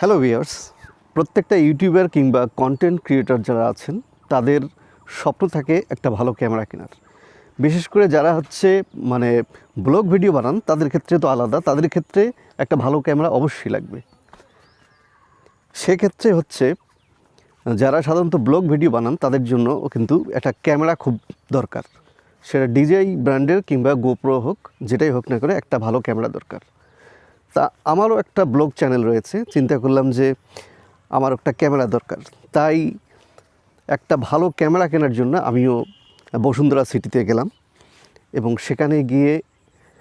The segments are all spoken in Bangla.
হ্যালো ভিয়ার্স প্রত্যেকটা ইউটিউবার কিংবা কন্টেন্ট ক্রিয়েটর যারা আছেন, তাদের স্বপ্ন থাকে একটা ভালো ক্যামেরা কেনার। বিশেষ করে যারা হচ্ছে মানে ব্লগ ভিডিও বানান, তাদের ক্ষেত্রে তো আলাদা, তাদের ক্ষেত্রে একটা ভালো ক্যামেরা অবশ্যই লাগবে। সেক্ষেত্রে হচ্ছে যারা সাধারণত ব্লগ ভিডিও বানান, তাদের জন্য কিন্তু একটা ক্যামেরা খুব দরকার। সেটা ডিজাই ব্র্যান্ডের কিংবা গোপ্রো হোক, যেটাই হোক না করে একটা ভালো ক্যামেরা দরকার। তা আমারও একটা ব্লগ চ্যানেল রয়েছে। চিন্তা করলাম যে আমার একটা ক্যামেরা দরকার। তাই একটা ভালো ক্যামেরা কেনার জন্য আমিও বসুন্ধরা সিটিতে গেলাম এবং সেখানে গিয়ে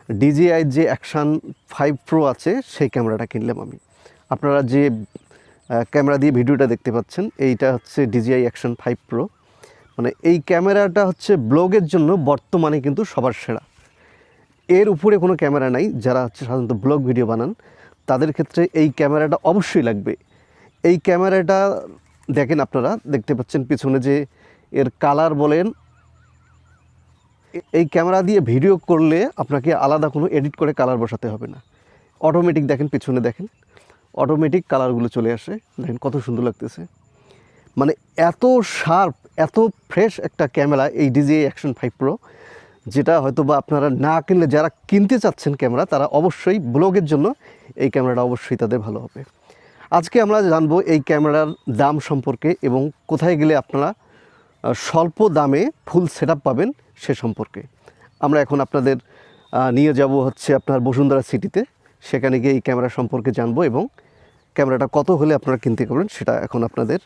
ডিজিআই যে অ্যাকশান ফাইভ প্রো আছে, সেই ক্যামেরাটা কিনলাম আমি। আপনারা যে ক্যামেরা দিয়ে ভিডিওটা দেখতে পাচ্ছেন, এইটা হচ্ছে ডিজিআই অ্যাকশন ফাইভ প্রো। মানে এই ক্যামেরাটা হচ্ছে ব্লগের জন্য বর্তমানে কিন্তু সবার সেরা। এর উপরে কোনো ক্যামেরা নাই, যারা হচ্ছে সাধারণত ব্লগ ভিডিও বানান, তাদের ক্ষেত্রে এই ক্যামেরাটা অবশ্যই লাগবে। এই ক্যামেরাটা দেখেন আপনারা, দেখতে পাচ্ছেন পিছনে যে এর কালার বলেন, এই ক্যামেরা দিয়ে ভিডিও করলে আপনাকে আলাদা কোনো এডিট করে কালার বসাতে হবে না। অটোমেটিক দেখেন, পিছনে দেখেন, অটোমেটিক কালারগুলো চলে আসে। দেখেন কত সুন্দর লাগতেছে। মানে এত শার্প, এত ফ্রেশ একটা ক্যামেরা, এই ডিজিআই অ্যাকশন ফাইভ প্রো যেটা হয়তো বা আপনারা না কিনলে যারা কিনতে চাচ্ছেন ক্যামেরা, তারা অবশ্যই ব্লগের জন্য এই ক্যামেরাটা অবশ্যই তাদের ভালো হবে। আজকে আমরা জানব এই ক্যামেরার দাম সম্পর্কে এবং কোথায় গেলে আপনারা স্বল্প দামে ফুল সেট পাবেন সে সম্পর্কে। আমরা এখন আপনাদের নিয়ে যাব হচ্ছে আপনার বসুন্ধরা সিটিতে। সেখানে গিয়ে এই ক্যামেরা সম্পর্কে জানব এবং ক্যামেরাটা কত হলে আপনারা কিনতে পারবেন সেটা এখন আপনাদের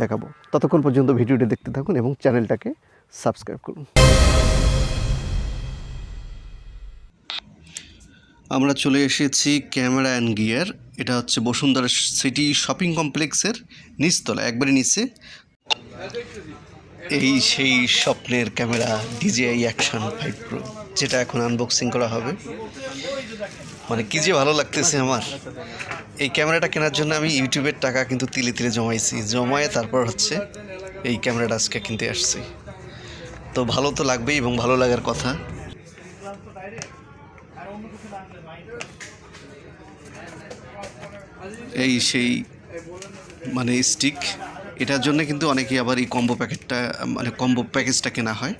দেখাবো। ততক্ষণ পর্যন্ত ভিডিওটি দেখতে থাকুন এবং চ্যানেলটাকে সাবস্ক্রাইব করুন। আমরা চলে এসেছি ক্যামেরা অ্যান্ড গিয়ার। এটা হচ্ছে বসুন্ধরা সিটি শপিং কমপ্লেক্সের নিচতলা, একবারে নিচে। এই সেই স্বপ্নের camera DJI action five pro, যেটা এখন আনবক্সিং করা হবে। মানে কী যে ভালো লাগতেছে আমার। এই ক্যামেরাটা কেনার জন্য আমি ইউটিউবের টাকা কিন্তু তিলে তিলে জমাইছি। জমায়ে তারপর হচ্ছে এই ক্যামেরাটা আজকে কিনতে আসছি। তো ভালো তো লাগবেই এবং ভালো লাগার কথা। এই সেই মানে স্টিক এটার জন্য কিন্তু অনেকেই আবার এই কম্বো প্যাকেটটা মানে কম্বো প্যাকেজটা কেনা হয়।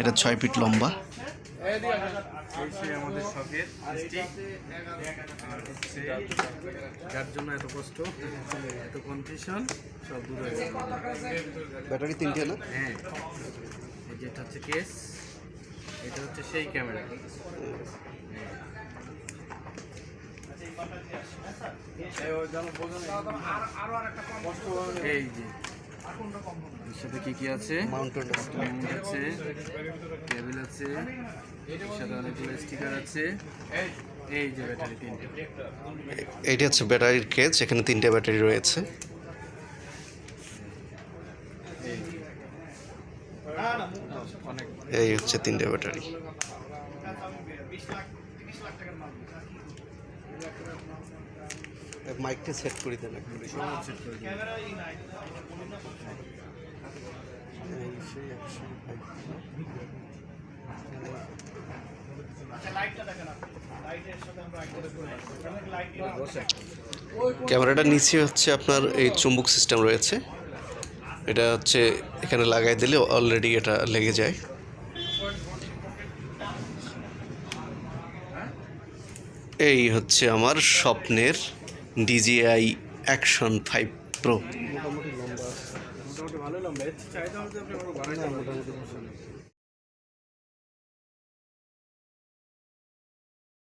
এটা ছয় ফিট লম্বা। আমাদের শখের স্টিক আর হচ্ছে যার জন্য এত কষ্ট এত কনফিউশন সব দূর হয়ে ব্যাটারি তিনটে না? হ্যাঁ। যেটা হচ্ছে কেস এটা হচ্ছে সেই ক্যামেরা এই যে সাথে কি কি আছে? মাউন্টেড আছে কেবল আছে সাথে অনেকগুলো স্টিকার আছে। এই যে ব্যাটারি তিনটে। এইটি হচ্ছে ব্যাটারির কেজ এখানে তিনটে ব্যাটারি রয়েছে। এই হচ্ছে তিনটে ব্যাটারি মাইকটা সেট করে দেন করে দিন। ক্যামেরাটার নিচে হচ্ছে আপনার এই চুম্বক সিস্টেম রয়েছে। এটা হচ্ছে এখানে লাগাই দিলে অলরেডি এটা লেগে যায়। এই হচ্ছে আমার স্বপ্নের ডিজিআই অ্যাকশন ফাইভ প্রো মোটামুটি ভালো লম্বা চাহিদা হচ্ছে আপনি বড় বাড়াইতে পারবেন।